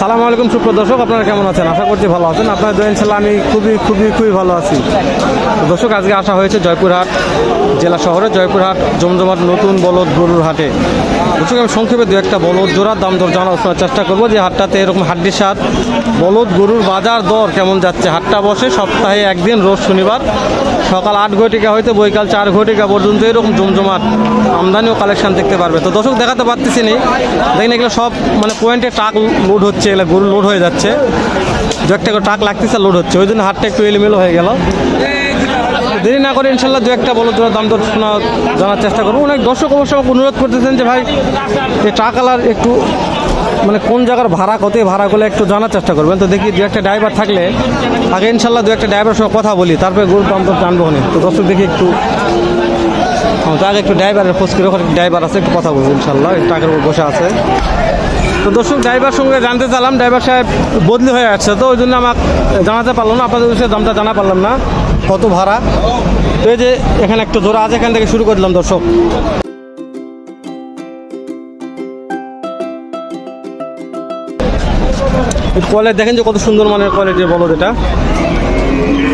সালাম আলাইকুম সুপ্র দর্শক, আপনারা কেমন আছেন? আশা করছি ভালো আছেন। আপনার দোয়া ইনশাল্লাহ আমি খুবই খুবই খুবই ভালো আছি। দর্শক, আজকে আসা হয়েছে জয়পুরহাট জেলা শহরে। জয়পুরহাট জমজমাট নতুন বলদ গরুর হাটে। দর্শক, আমি সংক্ষেপে দু একটা বলদ জোড়ার দাম দর জানার চেষ্টা করব যে হাটটাতে এরকম হাড্ডির সাত বলদ গরুর বাজার দর কেমন যাচ্ছে। হাটটা বসে সপ্তাহে একদিন, রোজ শনিবার। সকাল আট ঘটিকা হইতে বৈকাল চার ঘটিকা পর্যন্ত এরকম জমজমাট আমদানি ও কালেকশন দেখতে পারবে। তো দর্শক, দেখাতে পারতেছি নি। দেখেন এগুলো সব মানে পয়েন্টে ট্রাক লোড হচ্ছে, এগুলো গরু লোড হয়ে যাচ্ছে। দু একটা করে ট্রাক লাগতেছে লোড হচ্ছে। ওই জন্য হাটটা একটু এলোমেলো হয়ে গেল। দেরি না করে ইনশাল্লাহ দু একটা বলো তোমার দাম দর জানার চেষ্টা করব। অনেক দর্শক অবশ্য অনুরোধ করতেছেন যে ভাই, এই ট্রাকালার একটু মানে কোন জায়গার ভাড়া কত এই ভাড়াগুলো একটু জানার চেষ্টা করবেন। তো দেখি দু একটা ড্রাইভার থাকলে আগে ইনশাল্লাহ দু একটা ড্রাইভারের সঙ্গে কথা বলি তারপরে গরুর দাম দর জানব তো দর্শক দেখি একটু হ্যাঁ, তো আগে একটু ড্রাইভারের খোঁজ করে ওখানে ড্রাইভার আছে একটু কথা বলব ইনশাল্লাহ এই ট্রাকের উপর বসে আছে। তো দর্শক ড্রাইভার সঙ্গে জানতে চালাম ড্রাইভার সাহেব বদলি হয়ে আসছে তো ওই জন্য আমাকে জানাতে পারলাম না আপনাদের উদ্দেশ্যে দামটা জানা পারলাম না কত ভাড়া। তো এই যে এখানে একটা জোড়া আছে এখান থেকে শুরু করে দিলাম দর্শক। কোয়ালিটি দেখেন যে কত সুন্দর মানের কোয়ালিটি বলো এটা।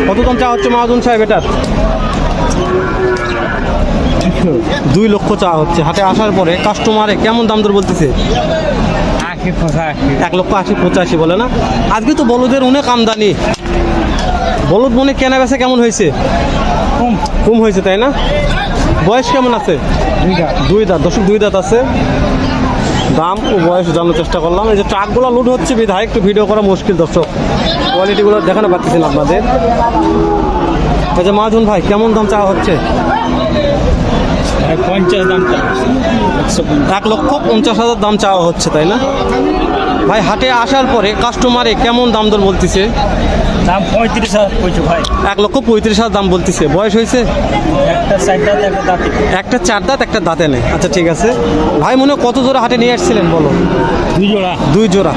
কত দাম চা হচ্ছে মহাজন সাহেব এটার? দুই লক্ষ চা হচ্ছে হাটে আসার পরে কাস্টমারে কেমন দাম দর বলতেছে? এক লক্ষ আশি পঁচাশি বলে না? আজকে তো বলদের অনেক আমদানি। বলদ মনে কেনা বেচা কেমন হয়েছে? কম। কম হয়েছে তাই না? বয়স কেমন আছে? দুই দাঁত। দশক দুই দাঁত আছে। দাম ও বয়স জানার চেষ্টা করলাম। এই যে ট্রাকগুলো লুট হচ্ছে বিধায় একটু ভিডিও করা মুশকিল দর্শক। কোয়ালিটিগুলো দেখানো পাচ্ছি না আপনাদের। এই যে মাহুন ভাই কেমন দাম চাওয়া হচ্ছে? পঞ্চাশ দাম এক লক্ষ পঞ্চাশ হাজার দাম চাওয়া হচ্ছে তাই না? ভাই হাটে আসার পরে কাস্টমারে কেমন দাম দর বলতেছে? দাম পঁয়ত্রিশ হাজার কইছো ভাই। এক লক্ষ পঁয়ত্রিশ হাজার দাম বলতেছে। বয়স হয়েছে? একটা সাইডটা একটা দাঁতি। একটা চার দাঁত একটা দাঁতে নেই আচ্ছা ঠিক আছে। ভাই মনে হয় কত জোড়া হাটে নিয়ে আসছিলেন বলো? দুই জোড়া। দুই জোড়া।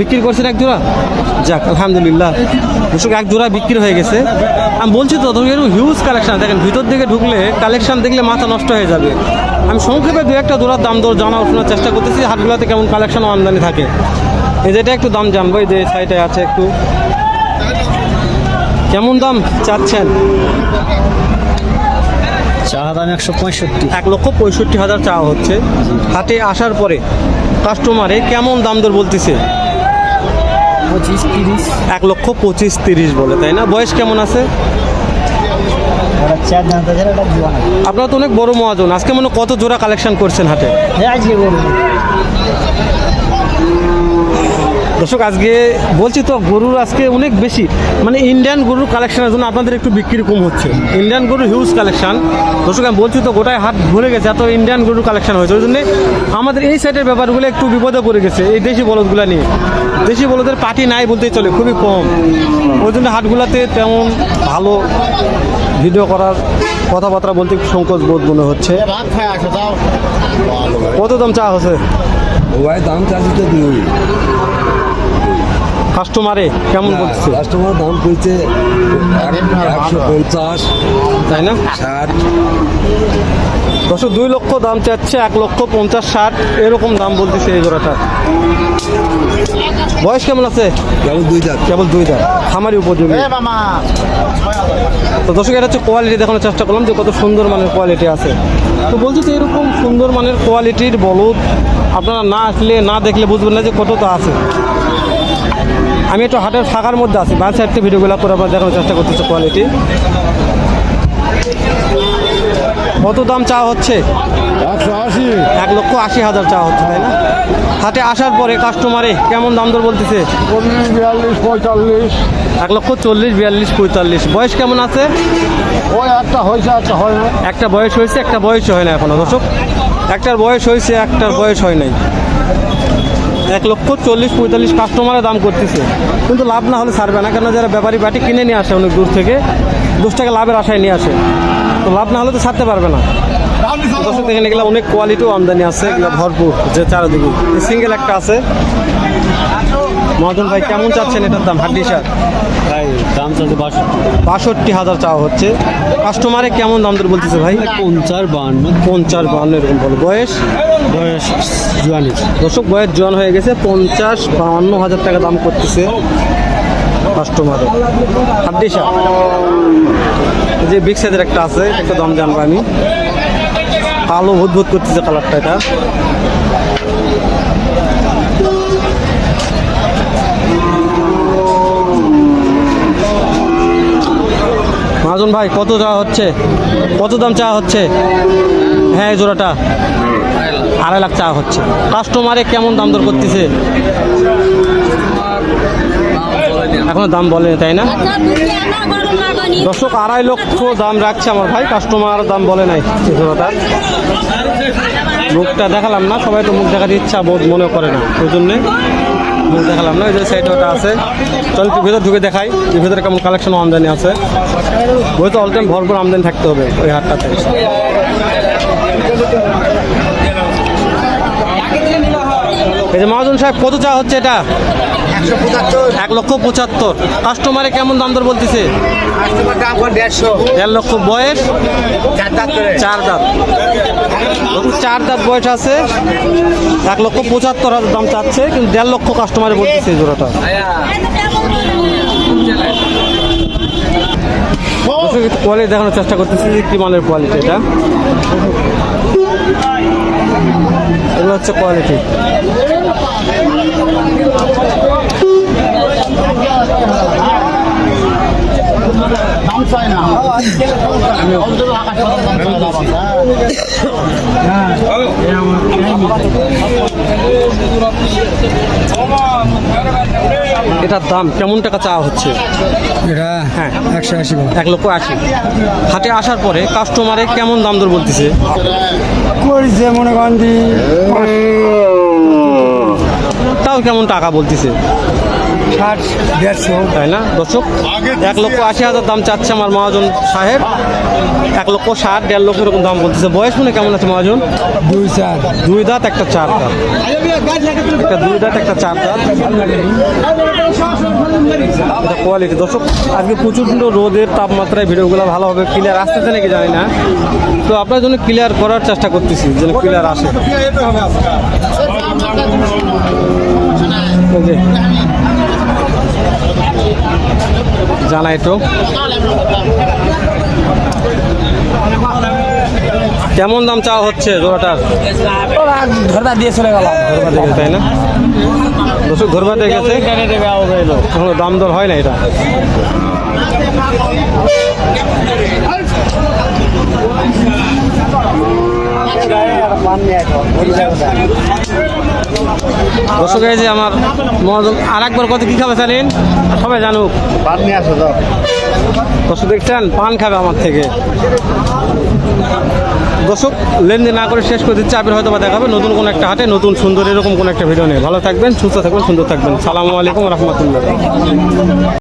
বিক্রি করছেন এক জোড়া? যাক আলহামদুলিল্লাহ। দর্শক এক জোড়া বিক্রি হয়ে গেছে। আমি বলছি তো এরকম হিউজ কালেকশন দেখেন ভিতর দিকে ঢুকলে কালেকশন দেখলে মাথা নষ্ট হয়ে যাবে। আমি সংক্ষেপে দু একটা জোড়ার দাম দর জানা শোনার চেষ্টা করতেছি হাটগুলোতে কেমন কালেকশন আমদানি থাকে। এই যেটা একটু দাম জানব এই যে সাইডে আছে একটু। কেমন দাম চাচ্ছেন? চা দাম একশো পঁয়ষট্টি। এক লক্ষ পঁয়ষট্টি হাজার চাওয়া হচ্ছে। হাটে আসার পরে কাস্টমারে কেমন দাম দর বলতেছে? পঁচিশ তিরিশ। এক লক্ষ পঁচিশ তিরিশ বলে তাই না? বয়স কেমন আছে? আপনারা তো অনেক বড় মহাজন। আজকে মনে কত জোড়া কালেকশন করছেন হাতে আজকে দর্শক, আজকে বলছি তো, গরুর আজকে অনেক বেশি। মানে ইন্ডিয়ান গরুর কালেকশনের জন্য আপনাদের একটু বিক্রি কম হচ্ছে। ইন্ডিয়ান গরুর হিউজ কালেকশন দর্শক, আমি বলছি তো, গোটায় হাট ভরে গেছে, এত ইন্ডিয়ান গরুর কালেকশন হয়েছে। ওই জন্য আমাদের এই সাইডের ব্যাপারগুলো একটু বিপদে পড়ে গেছে, এই দেশি বলদগুলো নিয়ে। দেশি বলদের পার্টি নাই বলতেই চলে, খুবই কম। ওই জন্য হাটগুলোতে তেমন ভালো ভিডিও করার কথাবার্তা বলতে সংকোচ বোধ মনে হচ্ছে। কত দাম চা হচ্ছে ভাই দাম চাচ্ছি তো দুই। কাস্টমারে কেমন বলছে? কাস্টমার দাম কইছে একশো পঞ্চাশ। তাই না? ষাট। দশ দুই লক্ষ দাম চাচ্ছে এক লক্ষ পঞ্চাশ ষাট। এরকম দাম বলতেছে এই জোড়াটা। বয়স কেমন আছে? কেবল দুই দাঁত। কেবল দুই দাম খামারি উপযোগী। তো দর্শক এটা হচ্ছে কোয়ালিটি দেখানোর চেষ্টা করলাম যে কত সুন্দর মানের কোয়ালিটি আছে। তো বলছি যে এরকম সুন্দর মানের কোয়ালিটির বলদ আপনারা না আসলে না দেখলে বুঝবেন না যে কতটা আছে। আমি একটু হাটের ফাঁকার মধ্যে আছি বাঁ সাইড থেকে ভিডিওগুলো করে আপনার দেখানোর চেষ্টা করতেছি কোয়ালিটি কত দাম চা হচ্ছে? এক লক্ষ আশি হাজার চা হচ্ছে তাই না? হাটে আসার পরে কাস্টমারে কেমন দাম দর বলতেছে? বিয়াল্লিশ পঁয়তাল্লিশ। এক লক্ষ চল্লিশ বিয়াল্লিশ পঁয়তাল্লিশ। বয়স কেমন আছে? ওই একটা হয়েছে একটা হয় না একটা বয়স হয়েছে একটা বয়স হয় না এখনও দর্শক। একটার বয়স হয়েছে একটার বয়স হয় নাই। এক লক্ষ চল্লিশ পঁয়তাল্লিশ কাস্টমারের দাম করতেছে। কিন্তু লাভ না হলে ছাড়বে না কেন যারা ব্যাপারী বাটি কিনে নিয়ে আসে অনেক দূর থেকে, দশ টাকা লাভের আশায় নিয়ে আসে। তো লাভ না হলে তো ছাড়তে পারবে না। দেখেন এগুলো অনেক কোয়ালিটিও আমদানি আছে, এগুলো ভরপুর যে চারিদিকে। সিঙ্গেল একটা আছে। মহাজন ভাই কেমন চাচ্ছেন এটার দাম? হাড্ডি সার? ভাই দাম চাচ্ছে বাষট্টি। বাষট্টি হাজার চাওয়া হচ্ছে। কাস্টমারে কেমন দাম দর বলতেছে ভাই? পঞ্চাশ বাহান্ন পঞ্চাশ বাহান্ন এরকম বলো। বয়স? বয়স জুয়ানি দর্শক বয়স জন হয়ে গেছে। পঞ্চাশ বাহান্ন হাজার টাকা দাম করতেছে কাস্টমারে হাড্ডি সার যে বিগ সাইজের একটা আছে একটা দাম জানব আমি। কালো ভূত ভূত করতেছে কালারটা এটা। মাজন ভাই, কত চা হচ্ছে? কত দাম চা হচ্ছে? হ্যাঁ এই জোড়াটা। আড়াই লাখ চা হচ্ছে। কাস্টমারে কেমন দাম দর করতেছে? এখনও দাম বলেনি, তাই না? দর্শক, আড়াই লক্ষ দাম রাখছে আমার ভাই। কাস্টমার দাম বলে নাই জোড়াটা। মুখটা দেখালাম না, সবাই তো মুখ দেখার ইচ্ছা বোধ মনে করে না। ওই জন্যে দেখালাম না ওই যে সাইডে ওটা আছে। চল ভেতর ঢুকে দেখাই ভেতরে কেমন কালেকশন আমদানি আছে। বই তো অল টাইম ভরপুর আমদানি থাকতে হবে ওই হাটটাতে। এই যে মহাজন সাহেব, কত চা হচ্ছে এটা? এক লক্ষ পঁচাত্তর। কাস্টমারে কেমন দাম দর বলতেছে? দেড় লক্ষ বয়স? চার দাঁত চার দাঁত। বয়স আছে। এক লক্ষ পঁচাত্তর হাজার দাম চাচ্ছে কিন্তু দেড় লক্ষ কাস্টমারে বলতেছে জোড়াটা। কোয়ালিটি দেখানোর চেষ্টা করতেছি কি মানের কোয়ালিটি এটা। এগুলো হচ্ছে কোয়ালিটি চাই না। অন্তত আকাশ। এটার দাম কেমন টাকা চাওয়া হচ্ছে? এটা হ্যাঁ। একশো আশি এক লক্ষ আশি। হাটে আসার পরে কাস্টমারে কেমন দাম দর বলতেছে? করছে মনে করেন তাও কেমন টাকা বলতেছে? ষাট দেড়শো। তাই না? দর্শক এক লক্ষ আশি হাজার দাম চাচ্ছে আমার মহাজন সাহেব। এক লক্ষ ষাট দেড় লক্ষ এরকম দাম বলতেছে। বয়স মনে কেমন আছে মহাজন? দুই চার। দুই দাঁত একটা চার দাঁত। একটা দুই দাঁত একটা চার দাঁত। কোয়ালিটি দর্শক আজকে প্রচণ্ড রোদের তাপমাত্রায় ভিডিওগুলো ভালোভাবে ক্লিয়ার আসতেছে নাকি জানি না। তো আপনার জন্য ক্লিয়ার করার চেষ্টা করতেছি যেন ক্লিয়ার আসে। যে। জানাই তো কেমন দাম চাওয়া হচ্ছে জোড়াটার দিয়ে চলে ধরবা দেখে তাই না? দর্শক ধরবা দেখেছে এখনও দাম দর হয় না এটা। দর্শক যে আমার মহাজন আর একবার কত কী খাবে চালিন সবাই জানুক। পান নিয়ে আসো দর্শক দেখছেন পান খাবে আমার থেকে। দর্শক লেনদেন না করে শেষ করে দিচ্ছে আবির হয়তো বা দেখাবে নতুন কোনো একটা হাটে নতুন সুন্দর এরকম কোনো একটা ভিডিও নেই ভালো থাকবেন সুস্থ থাকবেন সুন্দর থাকবেন। সালামু আলাইকুম রহমতুল্লাহ।